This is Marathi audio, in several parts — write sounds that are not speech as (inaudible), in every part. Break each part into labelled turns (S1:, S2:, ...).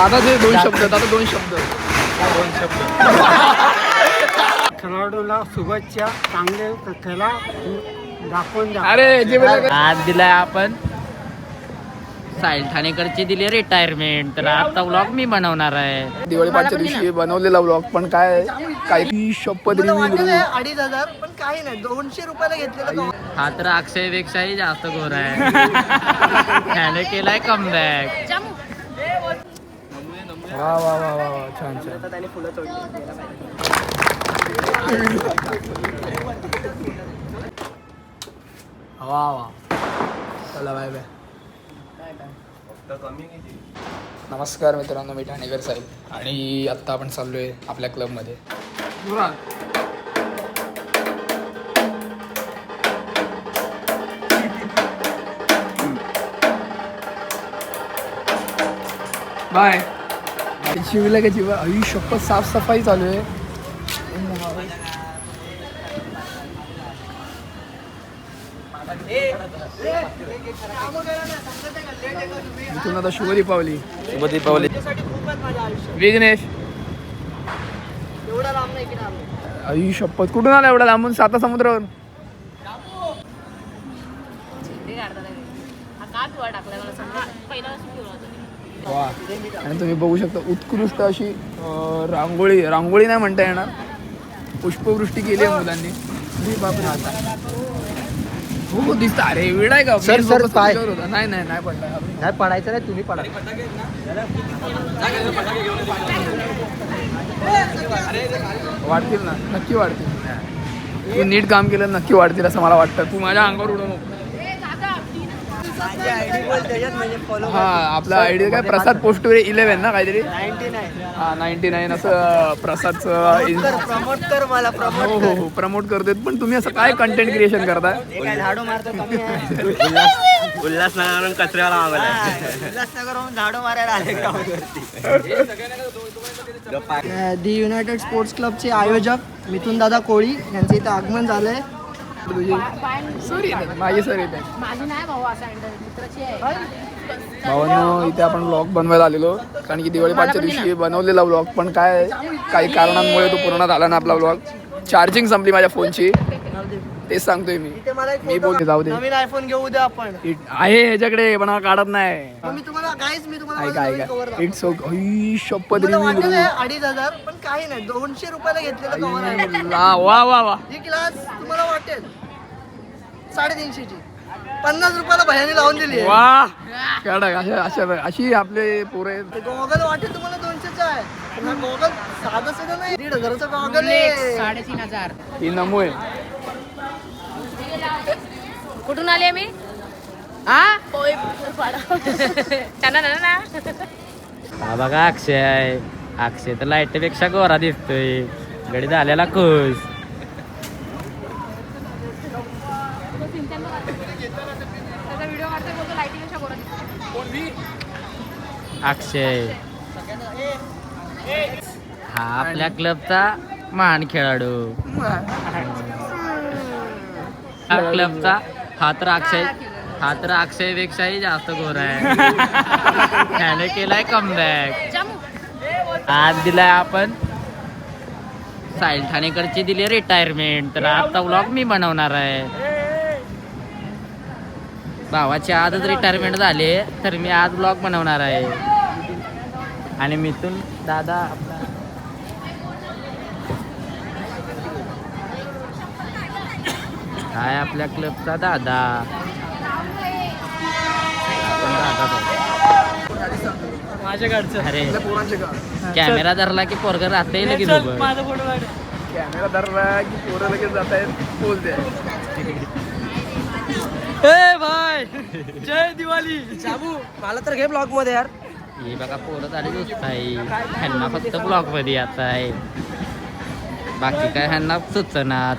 S1: दादाचे दोन शब्द दादा दोन शब्द
S2: खेळाडूला शुभेच्छा चांगले खेळा दाखवून द्या.
S1: अरे जे
S3: आज दिलाय आपण साहिल ठाणेकरची दिली रिटायरमेंट तर आता व्लॉग मी बनवणार आहे.
S1: दिवाळी पाचच्या दिवशी बनवलेला ब्लॉग पण काय काही शपथ
S4: अडीच हजार पण काही नाही. दोनशे रुपयाला घेतलेलं
S3: हा तर अक्षयपेक्षाही जास्त गोर आहे. (laughs) त्याने केलाय कमबॅक
S1: वा वा वा वा वा छान छान. वा वा. चला बाय बाय नमस्कार मित्रांनो मी ठाणेकर साहेब. आणि आत्ता आपण चाललोय आपल्या क्लबमध्ये. बाय शिवला का जीवा? आई शपथ साफसफाई चालू आहे. इथून आता शुभ दीपावली
S5: शुभ दीपावली
S1: विघ्नेश.
S4: एवढा लांब नाही इकडे आलो
S1: आई शपथ कुठून आला एवढा लांबून? साता समुद्रावर वा. आणि तुम्ही बघू शकता उत्कृष्ट अशी रांगोळी रांगोळी नाही म्हणता येणार. पुष्पवृष्टी केली आहे मुलांनी. आता हो हो दिसतं. अरे वेळ आहे का?
S4: सर, सर, पाय.
S1: होता. नाही नाही नाही पडला.
S4: नाही पडायचं नाही तुम्ही पडा.
S1: वाढतील ना. नक्की वाढतील. तू नीट काम केलं नक्की वाढतील असं मला वाटतं. तू माझ्या अंगावर उडू नको. हा आपला आयडिया काय? प्रसाद पोस्टवर इलेव्हन ना काहीतरी? हा नाईन्टी नाईन असं प्रसादचं
S4: प्रमोट कर मला
S1: हो हो हो प्रमोट करतोय. पण तुम्ही असं काय कंटेंट क्रिएशन करताय?
S4: झाडू मारतो (laughs) कमी आहे
S5: उल्हास उल्हासनगरवरून कचऱ्याला मागवला
S4: उल्हासनगरहून झाडू मारायला आले दी युनायटेड स्पोर्ट्स क्लबचे आयोजक मिथुन दादा कोळी यांचे इथे आगमन झालंय.
S1: तुझी सर येतात माझे सर येतात
S6: माझी नाही भाऊ असा मित्राची आहे.
S1: भावांनो इथे आपण ब्लॉग बनवायला आलेलो कारण की दिवाळी पाचच्या दिवशी बनवलेला ब्लॉग पण काय काही कारणांमुळे तो पूर्ण झाला ना आपला ब्लॉग चार्जिंग संपली माझ्या फोनची तेच सांगतोय मी.
S4: इथे मला एक
S1: मी बोलते जाऊ दे.
S4: नवीन आयफोन घेऊ द्या आपण.
S1: आहे ह्याच्याकडे पण हा काढत नाही.
S4: मग मी तुम्हाला काहीच मी तुम्हाला
S1: ऐका
S4: माझं नवीन cover
S1: ऐका
S4: दाखवतो.
S1: इट्स ओके शपथ
S4: वाटेल
S1: रिव्ह्यू
S4: अडीच हजार पण काही नाही. दोनशे रुपयाला घेतलेलं आहे.
S1: वा वा वा.
S4: ही क्लास तुम्हाला वाटेल. साडेतीनशेची पन्नास रुपयाला भयाने लावून दिली आहे.
S1: वा. कडक अशा अशा अशी आपले पोरं आहेत.
S4: गॉगल वाटेल तुम्हाला दोनशेचा आहे. हा गॉगल साधा नाही. दीड हजाराचा गॉगल आहे.
S6: साडेतीन हजार.
S1: ही नमू आहे
S6: कुठून आले मी? हा त्यांना ना ना
S3: हा बघा अक्षय आहे. अक्षय तर लाईटपेक्षा गोरा दिसतोय. गडी झालेला खुश
S6: त्याचा व्हिडिओ काढतोय बोलतो लाईटीपेक्षा गोरा दिसतो.
S3: अक्षय. हा आपल्या क्लबचा महान खेळाडू. हा क्लबचा हा तर अक्षय. हा तर अक्षयपेक्षाही जास्त गोर आहे. त्याने केलाय कमबॅक
S6: बॅक
S3: आज दिलाय आपण साहिल ठाणेकरची दिली रिटायरमेंट तर आता व्लॉग मी बनवणार आहे. भावाची आजच रिटायरमेंट झाली तर मी आज ब्लॉग बनवणार आहे. आणि मिथून दादा आपला. काय आपल्या क्लबचा दादा. आपण अरे कॅमेरा धरला की पोरग राहते लगेच.
S2: माझा फोटो काढ
S1: कॅमेरा धरला की पोरं लगेच जात आहेत पोच द्या.
S2: ए भाई जय दिवाळी
S4: शाबू मला तर घे ब्लॉगमध्ये यार.
S3: हे बघा पोरं झाली आहे ह्यांना फक्त ब्लॉकमध्ये यायचं आहे बाकी काय ह्यांना सुचनाच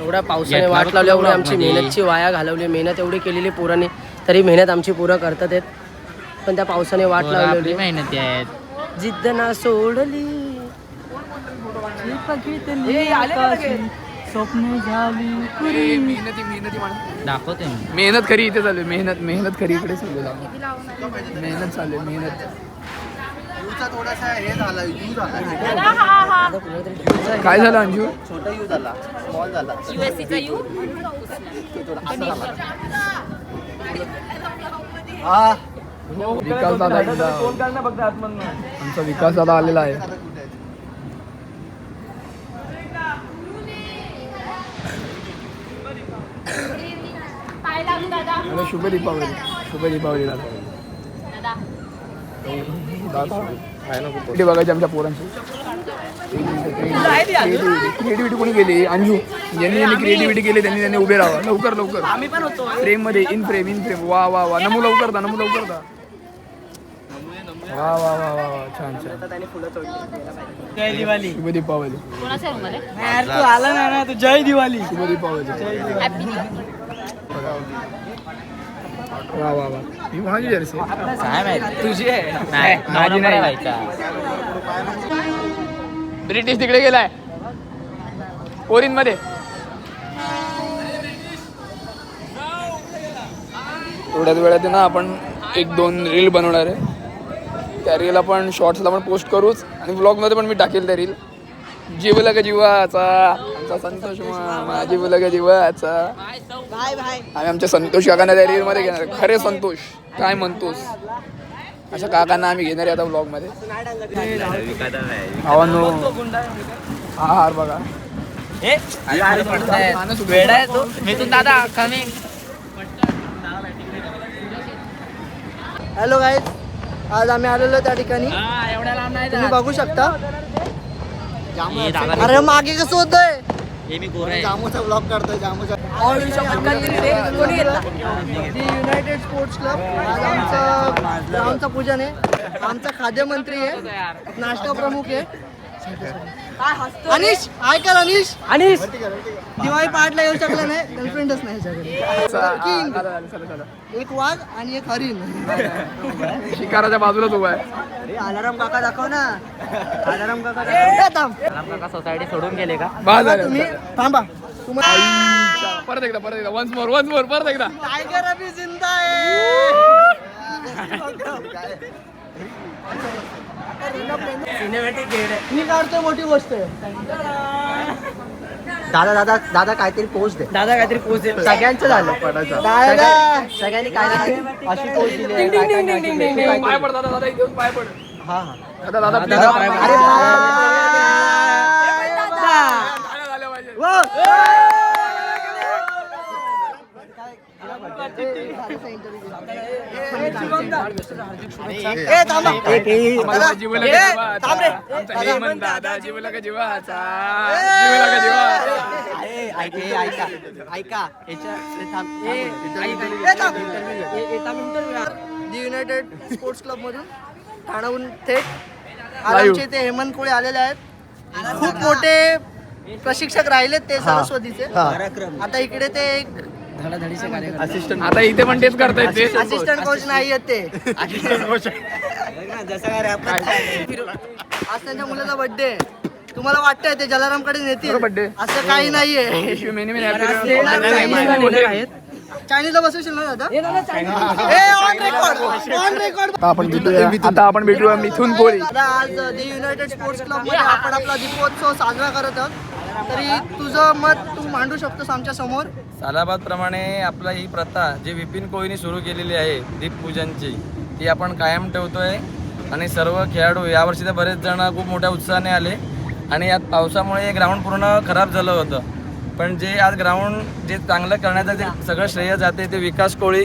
S4: एवढ्या पावसाने वाट लावली
S3: तुला
S4: आमची. मेहनतची वाया घालवली मेहनत एवढी केलेली पोरांनी तरी मेहनत आमची पुरं करतात आहेत. पण त्या पावसाने वाट लावलेली
S3: मेहनती आहेत.
S4: जिद्द ना सोडली.
S2: स्वप्न झाली
S1: अरे, मेहनती मेहनती माणसं.
S3: दाखवते मी.
S1: मेहनत खरी इथे चालू आहे. मेहनत मेहनत खरी इकडे चालू आहे. मेहनत चालू आहे मेहनत.
S4: यूचा थोडासा हे झाला यू झाला
S6: दादा हा. हा
S1: काय झालं अंजू?
S4: छोटा यू झाला. स्मॉल झाला.
S6: युएससीचा यू?
S4: हा.
S1: विकास दादा आमचा विकास दादा आलेला आहे.
S6: दादा
S1: शुभ दीपावली. शुभ दीपावली दादा.
S6: दादा
S1: इकडे बघायचे आमच्या पोरांची. क्रिएटिव्हिटी कोणी केली? अंजू. ज्यांनी यांनी क्रिएटिव्हिटी केली त्यांनी त्यांनी उभे राहा लवकर लवकर. आम्ही पण होतो फ्रेममध्ये इन फ्रेम इन फ्रेम वा वा वा. नमू लवकर दा नमू लवकर दा. वा वा वा वा वा. छान छान.
S2: जय दिवाळी
S1: शुभ दीपावली.
S2: तू आला ना तू जय दिवाळी
S1: शुभ दीपावली.
S6: हॅपी
S1: वा वा वा. ही कोणाची जर्सी
S3: काय माहिती? तुझी आहे. नाही माझी नाही
S1: ब्रिटिश तिकडे गेलाय. पोरीन मध्ये थोड्याच वेळात आहे ना आपण एक दोन रील बनवणार आहे. त्या रील आपण शॉर्ट्सला पण पोस्ट करूच. आणि ब्लॉगमध्ये पण मी टाकेल त्या रील जीवला का जीवाचा. आमचा संतोष मामा. जीवला का जीवाचा आम्ही आमच्या संतोष काकांना त्या रीलमध्ये घेणार. आहे. खरे संतोष. काय म्हणतोस? अशा काकांना आम्ही घेणार आहे आता ब्लॉगमध्ये भावांनो हा? हार बघा
S3: दादा कमिंग
S4: हॅलो गाईज आज आम्ही आलेलो त्या ठिकाणी. तुम्ही बघू शकता. अरे मागे कसं होतंय?
S3: हे मी गोर आहे.
S4: जामूचा ब्लॉग करतोय जामूचा. युनायटेड स्पोर्ट्स क्लब आज आमचं ग्राउंडचं पूजन आहे. आमचा खाद्यमंत्री आहे. नाश्ता प्रमुख आहे. अनिश ऐका अनिश.
S2: अनिश.
S4: दिवाळी पहाटला येऊ शकला नाही गर्लफ्रेंडच नाही ह्याच्याकडे एक वाघ आणि एक हरिण.
S1: शिकाराच्या बाजूलाच उभा आहे.
S4: अरे अलाराम काका दाखव ना. अलाराम काका थांब.
S3: काका सोसायटी सोडून गेले का.
S4: तुम्ही थांबा. तुम्हाला.
S1: परत एकदा परत एकदा. वन्स मोर वन्स मोर परत एकदा.
S4: टायगर अभी जिंदा है (laughs) (laughs) मी काढतोय मोठी गोष्ट आहे. दादा दादा दादा काहीतरी पोस्ट दे.
S2: दादा काहीतरी पोच दे.
S4: सगळ्यांचं झालं. दादा सगळ्यांनी काय अशी पोस्ट दिली
S1: पाय? पड दादा दादा इथे येऊन पाय पड.
S4: हा हा.
S1: दादा दादा please.
S2: दादा, पाय पड.
S4: अरे
S1: झाल्या पाहिजे
S4: थांबा
S1: आम्हाला जीवला का जीवाचा. आमचा हेमंत दादा जीवला का जीवाचा जीवला का जीवाचा
S4: ऐका ऐका दी युनायटेड स्पोर्ट्स क्लब मधून ठाण्याहून थेट. आमचे इथे हेमंत कोळे आलेले आहेत खूप मोठे प्रशिक्षक राहिलेत ते सरस्वतीचे आता इकडे ते एक
S1: आता इथे पण तेच करतायत ते.
S4: असिस्टंट कोच नाही आहेत ते. आज त्यांच्या मुलाचा बर्थडे तुम्हाला वाटतंय ते जलारामकडे नेतील.
S1: बरोबर birthday.
S4: असं काही नाहीये.
S1: Wish you. Many, many happy returns.
S4: चायनीजला बसवशील ना दादा? ए ऑन रेकॉर्ड ऑन रेकॉर्ड
S1: आता आपण भेटूया. आता आपण भेटूया मिथून कोळी
S4: दादा आज दी युनायटेड स्पोर्ट्स क्लबमध्ये आपण आपला दीपोत्सव साजरा करत आहोत. तरी तुझं मत तू मांडू शकतोस
S7: आमच्यासमोर. सालाबादप्रमाणे आपला ही प्रथा जी विपिन कोहलीने सुरू केलेली आहे दीपपूजनची ती आपण कायम ठेवतोय. आणि सर्व खेळाडू यावर्षी तर बरेच जण खूप मोठ्या उत्साहाने आले. आणि यात पावसामुळे ग्राउंड पूर्ण खराब झालं होतं. पण जे आज ग्राउंड जे चांगलं करण्याचं जे सगळं श्रेय जाते ते विकास कोळी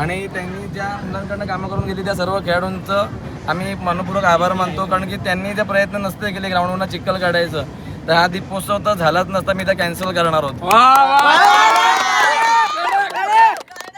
S7: आणि त्यांनी ज्या मुलांकडनं कामं करून गेली त्या सर्व खेळाडूंचं आम्ही मनपूर्वक आभार मानतो. कारण की त्यांनी जे प्रयत्न नसते केले ग्राउंडवरनं चिखल काढायचं. तर हा दीपोत्सव तर झालाच नसता मी तर कॅन्सल करणार होतो.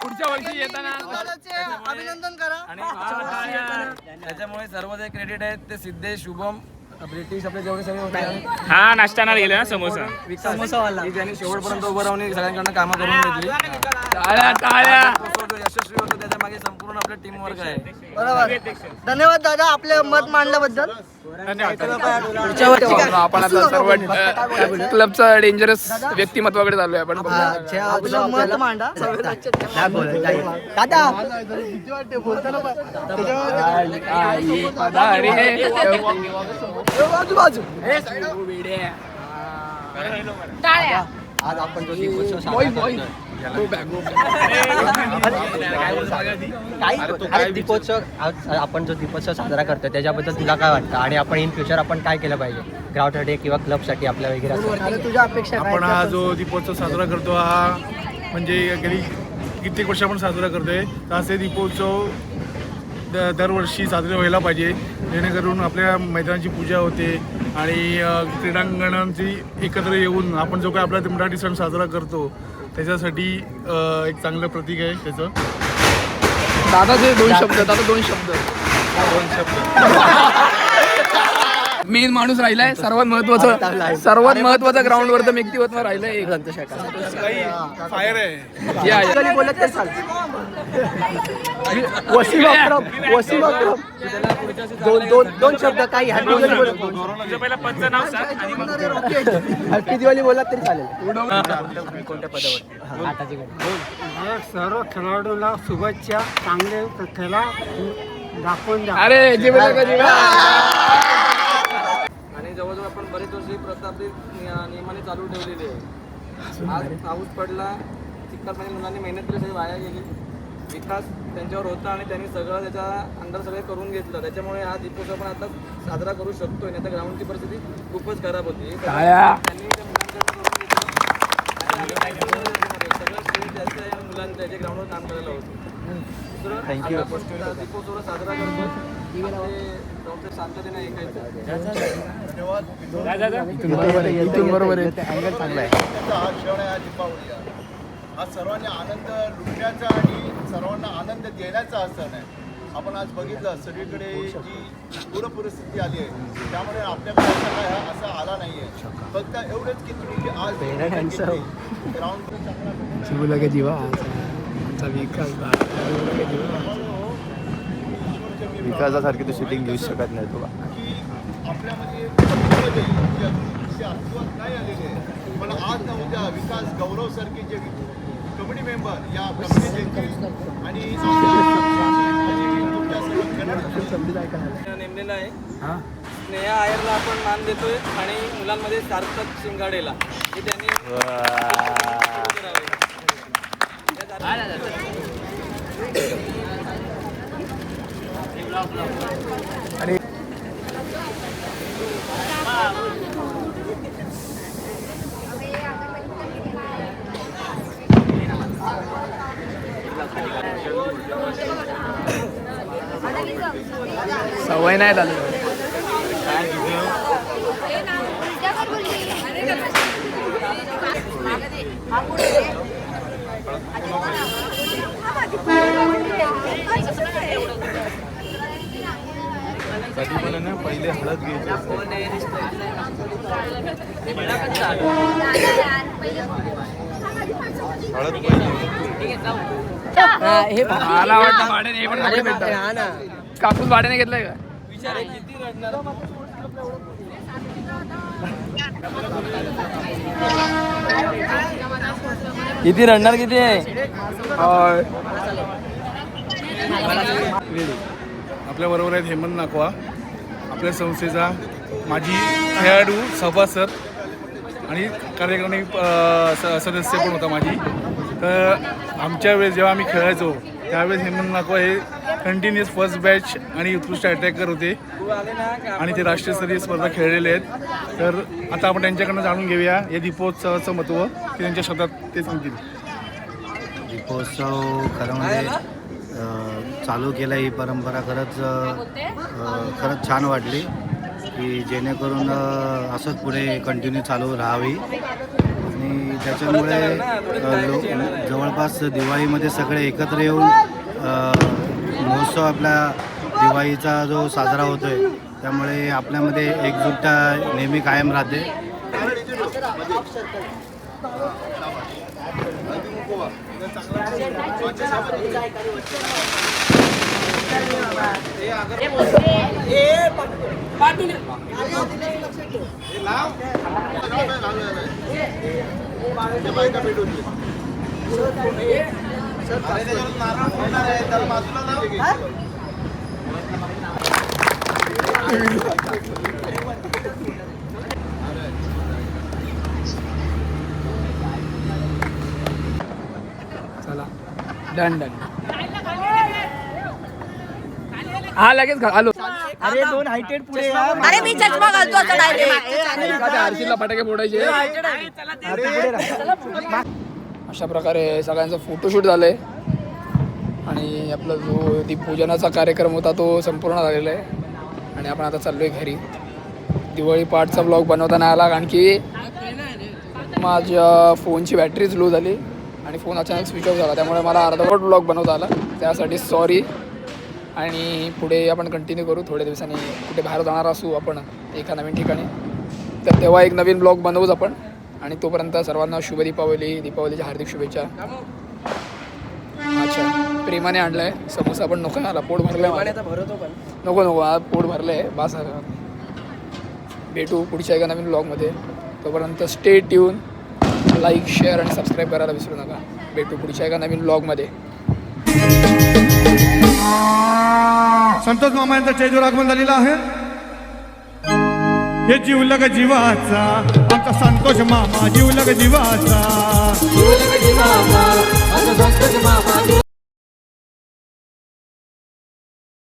S1: पुढच्या वर्षी येताना.
S4: अभिनंदन करा.
S7: आणि त्याच्यामुळे सर्व जे क्रेडिट आहेत ते सिद्धेश शुभम ब्रिटिश आपले जेवढे सगळे होते.
S5: हा नाश्त्याला गेले ना समोसा.
S7: समोसावाला ज्यांनी शेवटपर्यंत उभं राहून सगळ्यांकडनं कामं करून घेतली.
S1: टाळ्या टाळ्या
S7: जो यशस्वी होतो त्याच्यामागे संपूर्ण आपलं टीम वर्क आहे.
S4: बरोबर. धन्यवाद दादा आपले मत मांडल्याबद्दल.
S1: आपण आता सर्व क्लबचा डेंजरस व्यक्तिमत्वाकडे चाललोय आपण.
S4: आपलं मत मांडा. दादा. बाजू बाजू
S6: टाळ्या
S8: आज आपण जो दीपोत्सव साजरा करतोय आपण जो दीपोत्सव साजरा करतो त्याच्याबद्दल तुला काय वाटतं आणि आपण इन फ्युचर आपण काय केलं पाहिजे ग्राउंडसाठी किंवा क्लबसाठी आपल्या वगैरे
S4: तुझ्या अपेक्षा
S9: आपण हा जो दीपोत्सव साजरा करतो हा म्हणजे गेली कित्येक वर्ष आपण साजरा करतोय. तर असे दीपोत्सव दरवर्षी साजरे व्हायला पाहिजे. जेणेकरून आपल्या मैदानाची पूजा होते आणि क्रीडांगणांची एकत्र येऊन आपण जो काय आपला मराठी सण साजरा करतो त्याच्यासाठी एक चांगलं प्रतीक आहे त्याचं.
S1: दादाचे दोन शब्द दादा दोन शब्द. (laughs) मेन माणूस राहिलाय सर्वात महत्वाचं सर्वात महत्वाचं ग्राउंड वरचं व्यक्तिमत्व राहिलंय एक
S9: फायर आहे.
S1: या, या.
S4: कधी बोलत तरी चालेल वसीम अक्रम वसीम अक्रम दोन दोन दोन शब्द काही हॅपी दिवाळी बोलत
S5: तुझं पहिला पंचं नाव सांग आणि मग
S4: हॅपी दिवाळी बोलत तरी चालेल.
S2: सर्व खेळाडूला शुभेच्छा चांगले खेळा दाखवून द्या.
S1: अरे का
S7: आणि जवळजवळ आपण बरेच वर्ष ही प्रथा आपली निय- नियमाने चालू ठेवलेली आहे. आज पाऊस पडला चिखलमध्ये मुलांनी मेहनत केली सगळी वाया गेली. विकास त्यांच्यावर होता आणि त्यांनी सगळं त्याच्या अंडर सगळं करून घेतलं. त्याच्यामुळे हा दीपोत्सव पण आता साजरा करू शकतोय नाही तर ग्राउंडची परिस्थिती खूपच खराब होती.
S1: टाळ्या.
S7: त्यांनी त्या मुलांकडनं करून घेतलं. आणि आम्ही काय सगळं श्रेय जास्त आहे मुलांचं जे ग्राउंडवर काम करायला होतं. दुसरं आता दीपोत्सव साजरा करतो ते डॉक्टर शांततेने ऐकायचं.
S1: इथून बरोबर आहे. इथून बरोबर आहे.
S10: हा क्षण आहे हा दीपावली आहे. हा सर्वांनी आनंद लुटण्याचा आणि सर्वांना आनंद देण्याचा हा सण आहे. आपण आज बघितलं सगळीकडे जी पूर परिस्थिती आली आहे त्यामुळे आपल्याकडे असा काय असा आला नाहीये. फक्त एवढंच की तुम्ही आज ग्राउंड
S1: जीवला का जीवा आमचा विकास
S10: विकासासारखी तू शूटिंग घेऊ शकत नाही तुला की आपल्यामध्ये अस्तित्वात नाही आलेली पण आज ना उद्या विकास गौरव सारखे जे कमिटी मेंबर या कमिटीचे आणि
S7: नेमलेला आहे स्नेहा आयरला आपण मान देतोय आणि मुलांमध्ये सार्थक शिंगाडेला. हे त्यांनी
S1: सवय नाही झाली
S10: कधी पण ना पहिले. हळद घ्यायची असते. हळद पहिले
S1: मला वाटतं. भाड्याने हे पण कापूस भाड्याने घेतलाय का?
S7: किती रडणार किती आहे.
S9: आपल्या बरोबर आहेत हेमंत नाकवा. आपल्या संस्थेचा माजी खेळाडू सभासद आणि स- सदस्य पण होता माझी तर आमच्या वेळेस जेव्हा आम्ही खेळायचो त्यावेळेस हेमंत नाकवा हे कंटिन्युअस फर्स्ट बॅच आणि उत्कृष्ट अटॅकर होते. आणि ते राष्ट्रीय स्पर्धा खेळलेले आहेत. तर आता आपण त्यांच्याकडनं जाणून घेऊया. या दीपोत्सवाचं महत्त्व ते त्यांच्या शब्दात ते सांगतील.
S11: दीपोत्सव खरं म्हणजे चालू केला ही परंपरा खरंच खरंच छान वाटली. की जेणेकरून असंच पुढे कंटिन्यू चालू राहावी. आणि त्याच्यामुळे लोक जवळपास दिवाळीमध्ये सगळे एकत्र येऊन महोत्सव आपला दिवाळीचा जो साजरा होतो आहे त्यामुळे आपल्यामध्ये एकजुटता नेहमी कायम राहते.
S10: आहे.
S1: चला डन डन हा लगेच आलो
S4: अरे दोन हायटेड पुढे अरे मी चष्मा घालतो आता
S1: एखाद्या आरशीला फटाके फोडायचे? अशा प्रकारे सगळ्यांचं फोटोशूट झालं आहे आणि आपला जो दीपपूजनाचा कार्यक्रम होता तो संपूर्ण झालेला आहे. आणि आपण आता चाललो आहे घरी. दिवाळी पाठचा ब्लॉग बनवता नाही आला कारण की माझ्या फोनची बॅटरीच लो झाली आणि फोन अचानक स्विच ऑफ झाला. त्यामुळे मला अर्धवट ब्लॉग बनवता आला. त्यासाठी सॉरी आणि पुढे आपण कंटिन्यू करू. थोड्या दिवसांनी कुठे बाहेर जाणार असू आपण एका नवीन ठिकाणी. तर तेव्हा एक नवीन ब्लॉग बनवूच आपण. आणि तोपर्यंत सर्वांना शुभ दीपावली दीपावलीच्या हार्दिक शुभेच्छा. अच्छा प्रेमाने आणलाय. समोसा पण नको मला पोट भरलंय नको नको आज पोट भरलंय. बास झालं. भेटू पुढच्या एका नवीन ब्लॉगमध्ये तोपर्यंत स्टे ट्यून लाईक शेअर आणि सबस्क्राईब करायला विसरू नका. भेटू पुढच्या एका नवीन ब्लॉगमध्ये
S12: संतोष मामा यांचा स्टेजवर आगमन झालेला आहे. हे जीवलग जीवाचा आमचा संतोष मामा जीवलग जीवाचा.
S3: जीवाचा, आमचा संतोष मामा